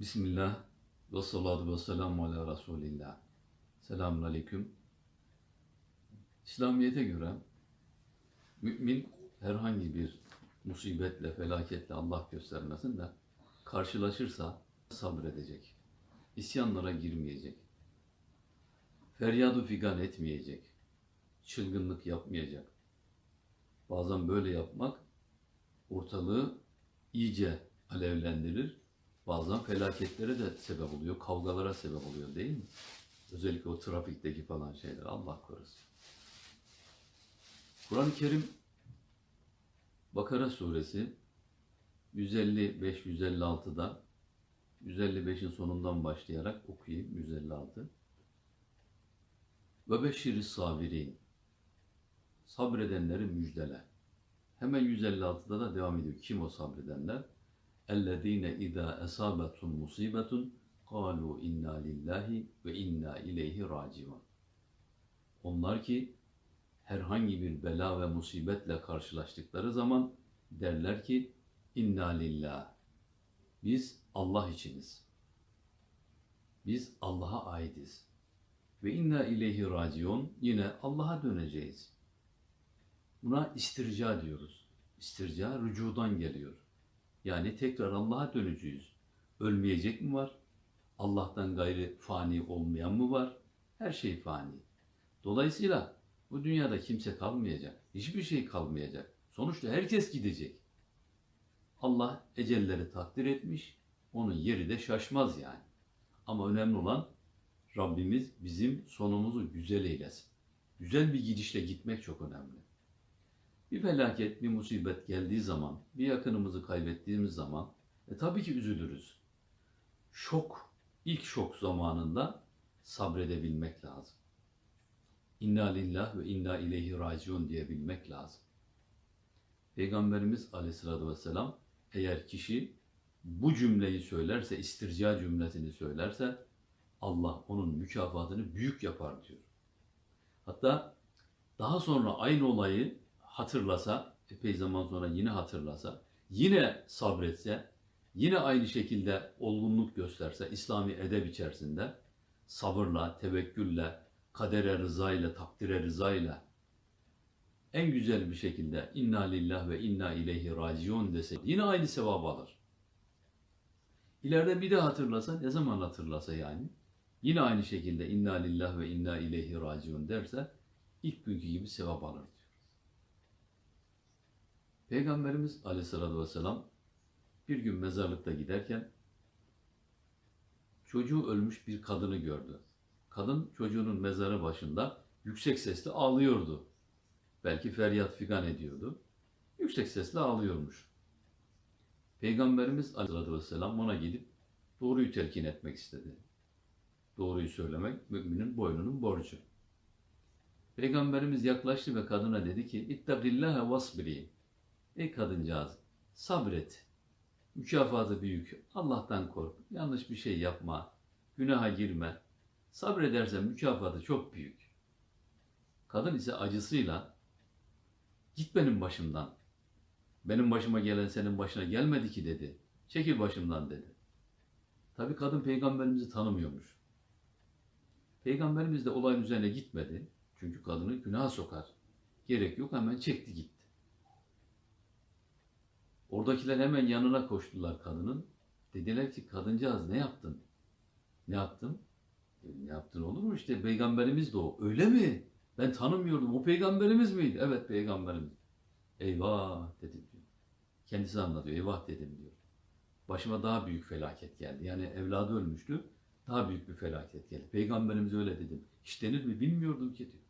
Bismillah ve salatu ve selamu ala Resulillah. Selamun aleyküm. İslamiyet'e göre mümin herhangi bir musibetle, felaketle Allah göstermesin de karşılaşırsa sabredecek. İsyanlara girmeyecek. Feryadu figan etmeyecek. Çılgınlık yapmayacak. Bazen böyle yapmak ortalığı iyice alevlendirir. Bazen felaketlere de sebep oluyor, kavgalara sebep oluyor değil mi? Özellikle o trafikteki falan şeyler Allah korusun. Kur'an-ı Kerim Bakara suresi 155-156'da 155'in sonundan başlayarak okuyayım 156. Ve beşşiri sabirin sabredenleri müjdele. Hemen 156'da da devam ediyor. Kim o sabredenler? اَلَّذ۪ينَ اِذَا اَصَابَتُمْ مُصِيبَةٌ قَالُوا اِنَّا لِلّٰهِ ve inna ileyhi raciun. Onlar ki herhangi bir bela ve musibetle karşılaştıkları zaman derler ki inna lillah. Biz Allah içiniz. Biz Allah'a aitiz. Ve inna ileyhi raciun. Yine Allah'a döneceğiz. Buna istirca diyoruz. İstirca rücudan geliyor. Yani tekrar Allah'a döneceğiz. Ölmeyecek mi var? Allah'tan gayri fani olmayan mı var? Her şey fani. Dolayısıyla bu dünyada kimse kalmayacak. Hiçbir şey kalmayacak. Sonuçta herkes gidecek. Allah ecelleri takdir etmiş. Onun yeri de şaşmaz yani. Ama önemli olan Rabbimiz bizim sonumuzu güzel eylesin. Güzel bir gidişle gitmek çok önemli. Bir felaket, bir musibet geldiği zaman, bir yakınımızı kaybettiğimiz zaman e, tabii ki üzülürüz. Şok, ilk şok zamanında sabredebilmek lazım. İnna lillah ve inna ileyhi raciun diyebilmek lazım. Peygamberimiz aleyhissalatü vesselam eğer kişi bu cümleyi söylerse, istirca cümlesini söylerse Allah onun mükafatını büyük yapar diyor. Hatta daha sonra aynı olayı hatırlasa, epey zaman sonra yine hatırlasa, yine sabretse, yine aynı şekilde olgunluk gösterse, İslami edeb içerisinde sabırla, tevekkülle, kadere rızayla, takdire rızayla en güzel bir şekilde inna lillah ve inna ileyhi raciun dese yine aynı sevabı alır. İleride bir de hatırlasa, ne zaman hatırlasa yani, yine aynı şekilde inna lillah ve inna ileyhi raciun derse ilk günkü gibi sevap alır. Peygamberimiz aleyhissalatü vesselam bir gün mezarlıkta giderken çocuğu ölmüş bir kadını gördü. Kadın çocuğunun mezarı başında yüksek sesle ağlıyordu. Belki feryat figan ediyordu. Yüksek sesle ağlıyormuş. Peygamberimiz aleyhissalatü vesselam ona gidip doğruyu telkin etmek istedi. Doğruyu söylemek müminin boynunun borcu. Peygamberimiz yaklaştı ve kadına dedi ki İttakillâhe vasbiri Ey kadıncağız sabret. Mükafatı büyük. Allah'tan kork. Yanlış bir şey yapma. Günaha girme. Sabredersen mükafatı çok büyük. Kadın ise acısıyla git benim başımdan. Benim başıma gelen senin başına gelmedi ki dedi. Çekil başımdan dedi. Tabi kadın peygamberimizi tanımıyormuş. Peygamberimiz de olayın üzerine gitmedi. Çünkü kadını günah sokar. Gerek yok hemen çekti gitti. Oradakiler hemen yanına koştular kadının. Dediler ki kadıncağız ne yaptın? Ne yaptım? E, ne yaptın olur mu işte peygamberimiz de o. Öyle mi? Ben tanımıyordum. O peygamberimiz miydi? Evet peygamberimiz. Eyvah dedim diyor. Kendisi anlatıyor. Eyvah dedim diyor. Başıma daha büyük felaket geldi. Yani evladı ölmüştü. Daha büyük bir felaket geldi. Peygamberimiz öyle dedim. Hiç denir mi? Bilmiyordum ki diyor.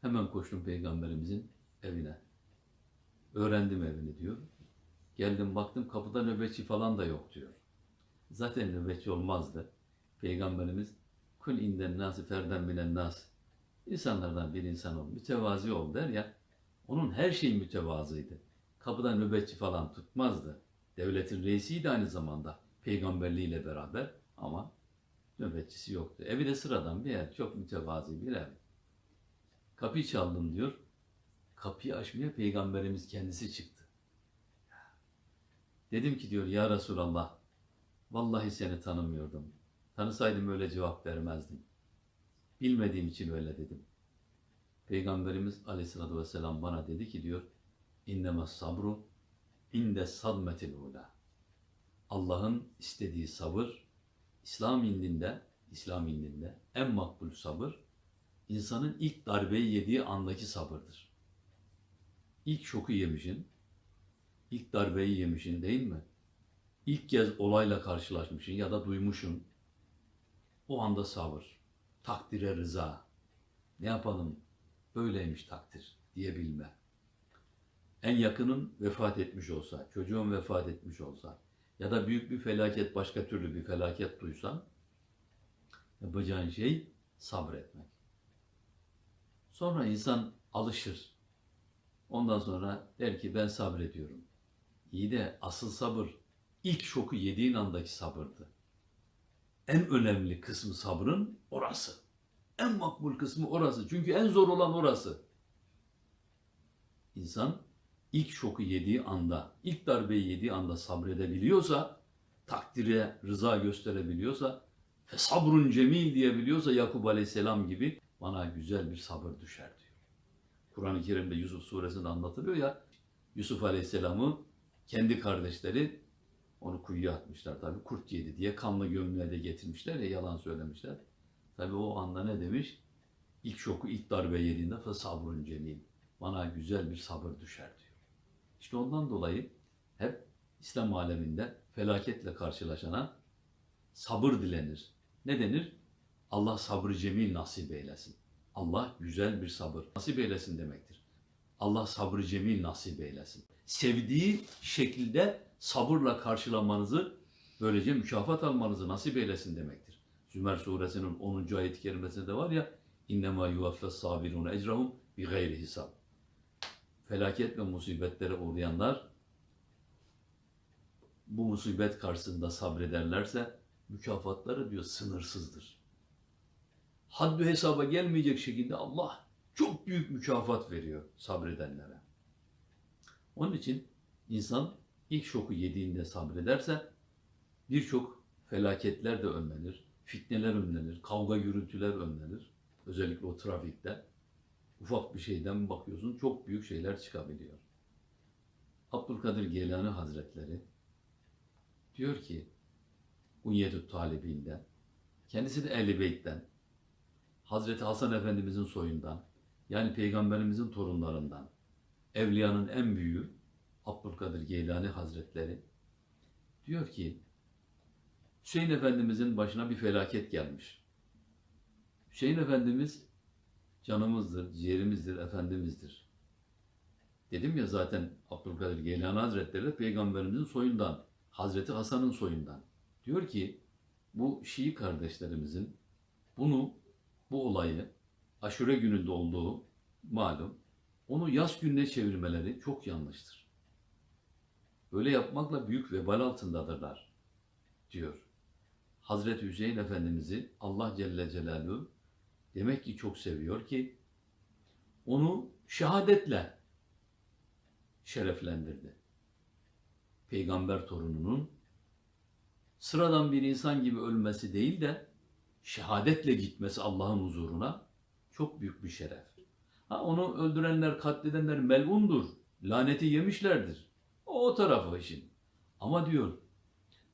Hemen koştum peygamberimizin evine. Öğrendim evini diyor. Geldim baktım kapıda nöbetçi falan da yok diyor. Zaten nöbetçi olmazdı. Peygamberimiz kul inden nasi ferden bilen nas. İnsanlardan bir insan ol, mütevazi ol der ya. Onun her şeyi mütevazıydı. Kapıda nöbetçi falan tutmazdı. Devletin reisiydi aynı zamanda. Peygamberliğiyle beraber ama nöbetçisi yoktu. Evi de sıradan bir yer. Çok mütevazi bir ev. Kapıyı çaldım diyor. Kapıyı açmaya peygamberimiz kendisi çıktı. Dedim ki diyor ya Resulallah Vallahi seni tanımıyordum. Tanısaydım öyle cevap vermezdim. Bilmediğim için öyle dedim. Peygamberimiz aleyhissalatü vesselam bana dedi ki diyor, İnneme sabru inde sadmetil ula. Allah'ın istediği sabır, İslam indinde, İslam indinde en makbul sabır, insanın ilk darbeyi yediği andaki sabırdır. İlk şoku yemişin, ilk darbeyi yemişin değil mi? İlk kez olayla karşılaşmışsın ya da duymuşsun. O anda sabır, takdire rıza. Ne yapalım? Böyleymiş takdir diyebilme. En yakının vefat etmiş olsa, çocuğun vefat etmiş olsa ya da büyük bir felaket, başka türlü bir felaket duysan yapacağın şey sabretmek. Sonra insan alışır. Ondan sonra der ki ben sabrediyorum. İyi de asıl sabır ilk şoku yediğin andaki sabırdı. En önemli kısmı sabrın orası. En makbul kısmı orası. Çünkü en zor olan orası. İnsan ilk şoku yediği anda, ilk darbeyi yediği anda sabredebiliyorsa, takdire rıza gösterebiliyorsa, fe sabrun cemil diyebiliyorsa Yakup Aleyhisselam gibi bana güzel bir sabır düşer. Kur'an-ı Kerim'de Yusuf suresinde anlatılıyor ya, Yusuf Aleyhisselam'ı kendi kardeşleri onu kuyuya atmışlar tabi kurt yedi diye kanlı gömleğe getirmişler ya yalan söylemişler. Tabi o anda ne demiş? İlk şoku ilk darbe yediğinde fe sabrun cemil. Bana güzel bir sabır düşer diyor. İşte ondan dolayı hep İslam aleminde felaketle karşılaşana sabır dilenir. Ne denir? Allah sabrı cemil nasip eylesin. Allah güzel bir sabır nasip eylesin demektir. Allah sabrı cemil nasip eylesin. Sevdiği şekilde sabırla karşılamanızı, böylece mükafat almanızı nasip eylesin demektir. Zümer suresinin 10. ayet-i kerimesinde var ya, yuvaffes sabirun ecrahum bi gayri hisab. Felaket ve musibetlere uğrayanlar bu musibet karşısında sabrederlerse mükafatları diyor sınırsızdır. Haddü hesaba gelmeyecek şekilde Allah çok büyük mükafat veriyor sabredenlere. Onun için insan ilk şoku yediğinde sabrederse birçok felaketler de önlenir, fitneler önlenir, kavga gürültüler önlenir. Özellikle o trafikte ufak bir şeyden bakıyorsun çok büyük şeyler çıkabiliyor. Abdülkadir Geylani Hazretleri diyor ki Unyetü Talibinden kendisi de Ehl-i Beyt'ten Hazreti Hasan Efendimizin soyundan yani Peygamberimizin torunlarından evliyanın en büyüğü Abdülkadir Geylani Hazretleri diyor ki Hüseyin Efendimizin başına bir felaket gelmiş. Hüseyin Efendimiz canımızdır, ciğerimizdir, efendimizdir. Dedim ya zaten Abdülkadir Geylani Hazretleri de Peygamberimizin soyundan, Hazreti Hasan'ın soyundan. Diyor ki bu Şii kardeşlerimizin bunu, bu olayı aşure gününde olduğu malum, onu yaz gününe çevirmeleri çok yanlıştır. Böyle yapmakla büyük vebal altındadırlar, diyor. Hazreti Hüseyin Efendimiz'i Allah Celle Celaluhu demek ki çok seviyor ki onu şehadetle şereflendirdi. Peygamber torununun sıradan bir insan gibi ölmesi değil de şehadetle gitmesi Allah'ın huzuruna çok büyük bir şeref. Ha, onu öldürenler, katledenler melundur. Laneti yemişlerdir. O, o tarafı işin. Ama diyor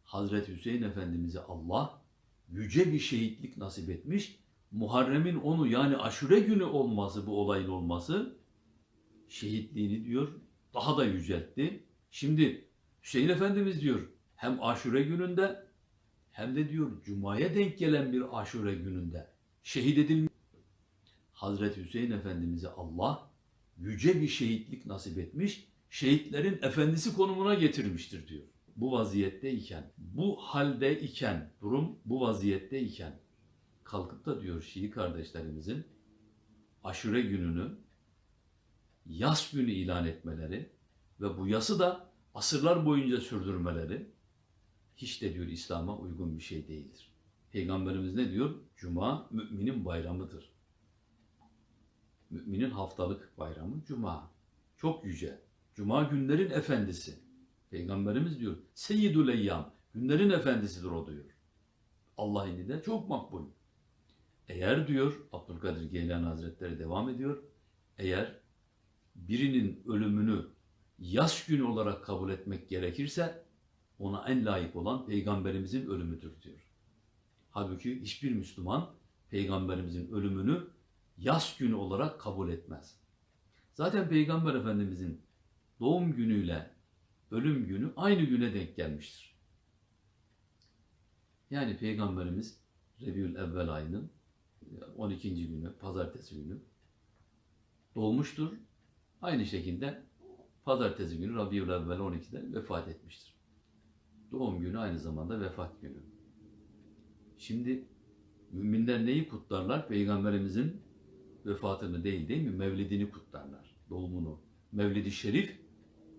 Hazreti Hüseyin Efendimiz'e Allah yüce bir şehitlik nasip etmiş. Muharrem'in onu yani aşure günü olması bu olayın olması şehitliğini diyor daha da yüceltti. Şimdi Hüseyin Efendimiz diyor hem aşure gününde hem de diyor Cuma'ya denk gelen bir aşure gününde şehit edilmiş. Hazreti Hüseyin Efendimiz'e Allah yüce bir şehitlik nasip etmiş. Şehitlerin efendisi konumuna getirmiştir diyor. Bu vaziyette iken, bu halde iken, durum bu vaziyette iken kalkıp da diyor Şii kardeşlerimizin aşure gününü yas günü ilan etmeleri ve bu yası da asırlar boyunca sürdürmeleri hiç de diyor İslam'a uygun bir şey değildir. Peygamberimiz ne diyor? Cuma müminin bayramıdır. Müminin haftalık bayramı Cuma. Çok yüce. Cuma günlerin efendisi. Peygamberimiz diyor Seyyidül Eyyam. Günlerin efendisidir o diyor. Allah indinde çok makbul. Eğer diyor Abdülkadir Geylani Hazretleri devam ediyor. Eğer birinin ölümünü yas günü olarak kabul etmek gerekirse ona en layık olan peygamberimizin ölümüdür diyor. Halbuki hiçbir Müslüman peygamberimizin ölümünü yas günü olarak kabul etmez. Zaten peygamber efendimizin doğum günüyle ölüm günü aynı güne denk gelmiştir. Yani peygamberimiz Rebiül Evvel ayının 12. günü, pazartesi günü doğmuştur. Aynı şekilde pazartesi günü Rabiül Evvel 12'de vefat etmiştir. Doğum günü aynı zamanda vefat günü. Şimdi müminler neyi kutlarlar? Peygamberimizin vefatını değil değil mi? Mevlidini kutlarlar. Doğumunu. Mevlidi şerif,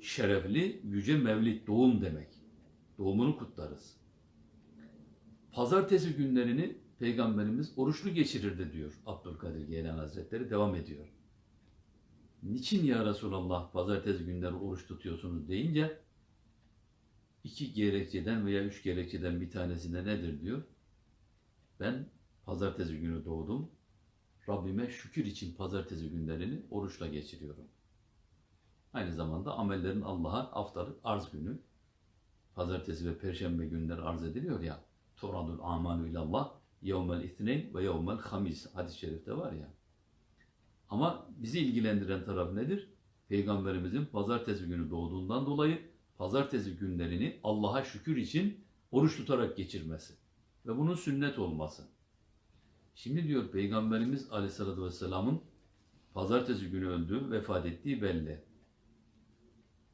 şerefli, yüce mevlid, doğum demek. Doğumunu kutlarız. Pazartesi günlerini Peygamberimiz oruçlu geçirirdi diyor Abdülkadir Geylani Hazretleri devam ediyor. Niçin ya Resulallah pazartesi günleri oruç tutuyorsunuz deyince iki gerekçeden veya üç gerekçeden bir tanesinde nedir diyor. Ben pazartesi günü doğdum. Rabbime şükür için pazartesi günlerini oruçla geçiriyorum. Aynı zamanda amellerin Allah'a haftalık arz günü. Pazartesi ve perşembe günleri arz ediliyor ya. Turadul amalu ilallah yevmel ithneyn ve yevmel hamis hadis-i şerifte var ya. Ama bizi ilgilendiren taraf nedir? Peygamberimizin pazartesi günü doğduğundan dolayı pazartesi günlerini Allah'a şükür için oruç tutarak geçirmesi ve bunun sünnet olması. Şimdi diyor Peygamberimiz Aleyhisselatü Vesselam'ın pazartesi günü öldüğü, vefat ettiği belli.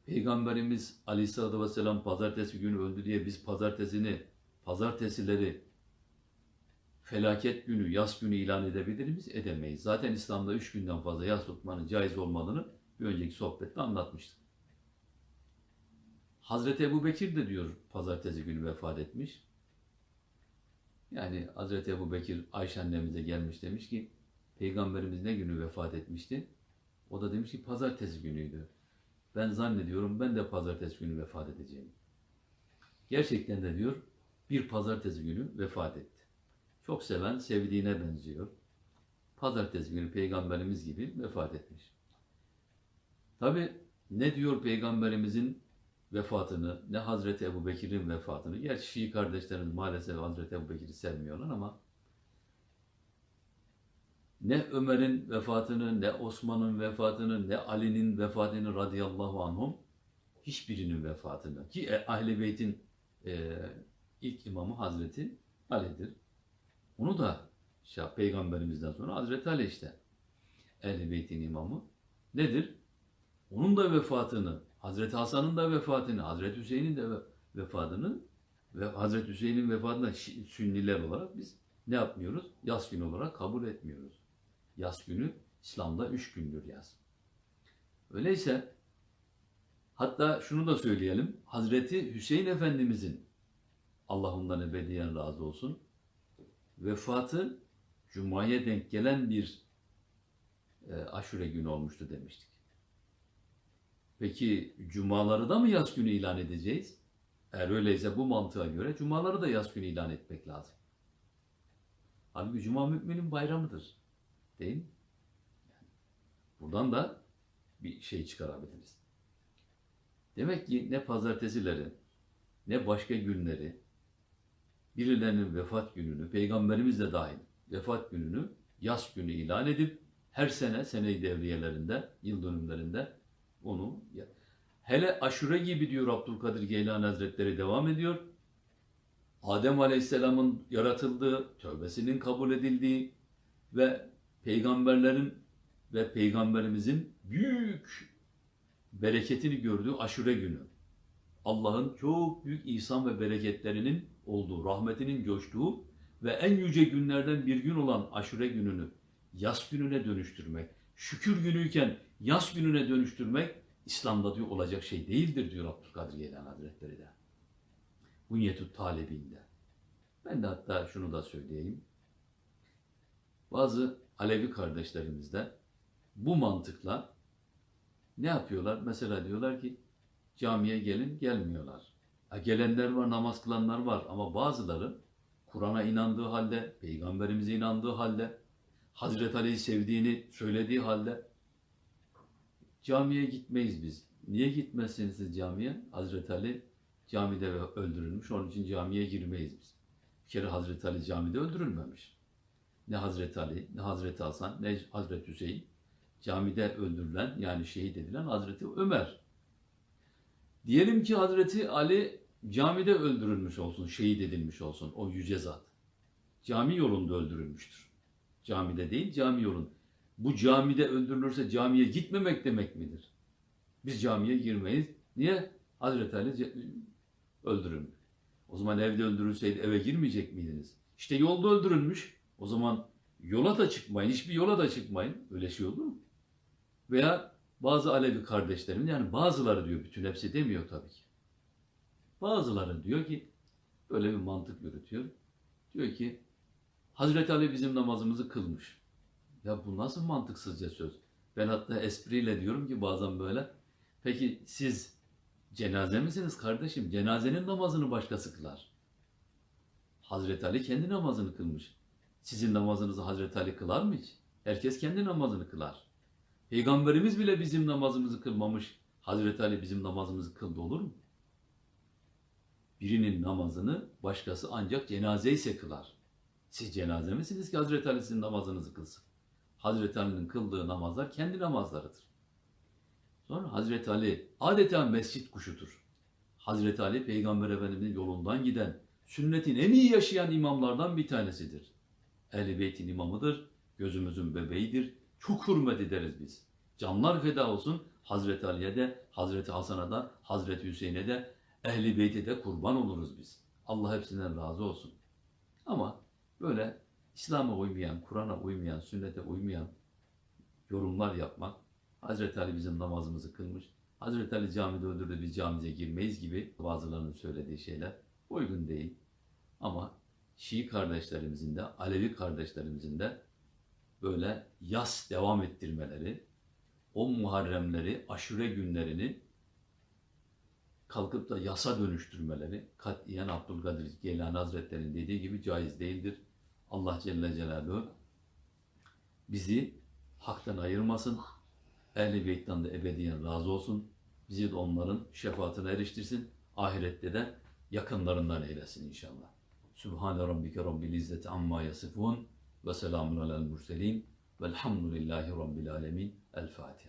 Peygamberimiz Aleyhisselatü Vesselam pazartesi günü öldü diye biz pazartesini, pazartesileri felaket günü, yas günü ilan edebilir miyiz? Edemeyiz. Zaten İslam'da üç günden fazla yas tutmanın caiz olmadığını bir önceki sohbette anlatmıştık. Hazreti Ebu Bekir de diyor pazartesi günü vefat etmiş. Yani Hazreti Ebu Bekir Ayşe annemize gelmiş demiş ki Peygamberimiz ne günü vefat etmişti? O da demiş ki pazartesi günüydü. Ben zannediyorum ben de pazartesi günü vefat edeceğim. Gerçekten de diyor bir pazartesi günü vefat etti. Çok seven sevdiğine benziyor. Pazartesi günü peygamberimiz gibi vefat etmiş. Tabi ne diyor peygamberimizin vefatını, ne Hazreti Ebu Bekir'in vefatını. Gerçi Şii kardeşlerimiz maalesef Hazreti Ebu Bekir'i sevmiyorlar ama ne Ömer'in vefatını, ne Osman'ın vefatını, ne Ali'nin vefatını radıyallahu anhum hiçbirinin vefatını ki e, Ahl-i Beyt'in e, ilk imamı Hazreti Ali'dir. Onu da şey, peygamberimizden sonra Hazreti Ali işte Ehl-i Beyt'in imamı nedir? Onun da vefatını, Hazreti Hasan'ın da vefatını, Hazreti Hüseyin'in de vefatını ve Hazreti Hüseyin'in vefatını Sünniler olarak biz ne yapmıyoruz? Yas günü olarak kabul etmiyoruz. Yas günü İslam'da üç gündür yaz. Öyleyse hatta şunu da söyleyelim. Hazreti Hüseyin Efendimizin Allah ondan ebediyen razı olsun vefatı Cuma'ya denk gelen bir e, aşure günü olmuştu demiştik. Peki cumaları da mı yaz günü ilan edeceğiz? Eğer öyleyse bu mantığa göre cumaları da yaz günü ilan etmek lazım. Halbuki cuma müminin bayramıdır. Değil mi? Yani buradan da bir şey çıkarabiliriz. Demek ki ne pazartesileri ne başka günleri birilerinin vefat gününü, peygamberimiz de dahil vefat gününü yaz günü ilan edip her sene sene devriyelerinde, yıl dönümlerinde onu hele aşure gibi diyor Abdülkadir Geylani Hazretleri devam ediyor. Adem Aleyhisselam'ın yaratıldığı, tövbesinin kabul edildiği ve peygamberlerin ve peygamberimizin büyük bereketini gördüğü aşure günü. Allah'ın çok büyük ihsan ve bereketlerinin olduğu, rahmetinin coştuğu ve en yüce günlerden bir gün olan aşure gününü yaz gününe dönüştürmek, şükür günüyken yaz gününe dönüştürmek İslam'da diyor olacak şey değildir diyor Abdülkadir Geylani Hazretleri de. Bunyetü talebinde. Ben de hatta şunu da söyleyeyim. Bazı Alevi kardeşlerimiz de bu mantıkla ne yapıyorlar? Mesela diyorlar ki camiye gelin gelmiyorlar. Ha, Gelenler var, namaz kılanlar var ama bazıları Kur'an'a inandığı halde, Peygamberimize inandığı halde, Hazreti Ali'yi sevdiğini söylediği halde camiye gitmeyiz biz. Niye gitmezsiniz siz camiye? Hazreti Ali camide öldürülmüş, onun için camiye girmeyiz biz. Bir kere Hazreti Ali camide öldürülmemiş. Ne Hazreti Ali, ne Hazreti Hasan, ne Hazreti Hüseyin. Camide öldürülen yani şehit edilen Hazreti Ömer. Diyelim ki Hazreti Ali camide öldürülmüş olsun, şehit edilmiş olsun o yüce zat. Cami yolunda öldürülmüştür. Camide değil, cami yolun. Bu camide öldürülürse camiye gitmemek demek midir? Biz camiye girmeyiz. Niye? Hazreti Ali öldürülmüş. O zaman evde öldürülseydi eve girmeyecek miydiniz? İşte yolda öldürülmüş. O zaman yola da çıkmayın, hiçbir yola da çıkmayın. Öyle şey olur mu? Veya bazı Alevi kardeşlerim, yani bazıları diyor, bütün hepsi demiyor tabii ki. Bazıları diyor ki, böyle bir mantık yürütüyor. Diyor ki, Hazreti Ali bizim namazımızı kılmış. Ya bu nasıl mantıksızca söz? Ben hatta espriyle diyorum ki bazen böyle, peki siz cenaze misiniz kardeşim? Cenazenin namazını başkası kılar. Hazreti Ali kendi namazını kılmış. Sizin namazınızı Hazreti Ali kılar mı hiç? Herkes kendi namazını kılar. Peygamberimiz bile bizim namazımızı kılmamış. Hazreti Ali bizim namazımızı kıldı olur mu? Birinin namazını başkası ancak cenaze ise kılar. Siz cenaze misiniz ki Hazreti Ali sizin namazınızı kılsın? Hazreti Ali'nin kıldığı namazlar kendi namazlarıdır. Sonra Hazreti Ali adeta mescit kuşudur. Hazreti Ali Peygamber Efendimiz'in yolundan giden, sünnetin en iyi yaşayan imamlardan bir tanesidir. Ehl-i Beyt'in imamıdır, gözümüzün bebeğidir. Çok hürmet ederiz biz. Canlar feda olsun Hazreti Ali'ye de, Hazreti Hasan'a da, Hazreti Hüseyin'e de, Ehl-i Beyt'e de kurban oluruz biz. Allah hepsinden razı olsun. Ama böyle İslam'a uymayan, Kur'an'a uymayan, sünnete uymayan yorumlar yapmak, Hazreti Ali bizim namazımızı kılmış, Hazreti Ali camide öldürdü biz camimize girmeyiz gibi bazılarının söylediği şeyler uygun değil. Ama Şii kardeşlerimizin de, Alevi kardeşlerimizin de böyle yas devam ettirmeleri, o Muharremleri, aşure günlerini kalkıp da yasa dönüştürmeleri katiyen Abdülkadir Geylani Hazretleri'nin dediği gibi caiz değildir. Allah Celle Celaluhu bizi haktan ayırmasın. Ehl-i Beyt'ten de ebediyen razı olsun. Bizi de onların şefaatine eriştirsin. Ahirette de yakınlarından eylesin inşallah. Sübhane Rabbike Rabbil İzzeti Amma Yasifun ve selamun alel murselin velhamdülillahi Rabbil Alemin. El Fatiha.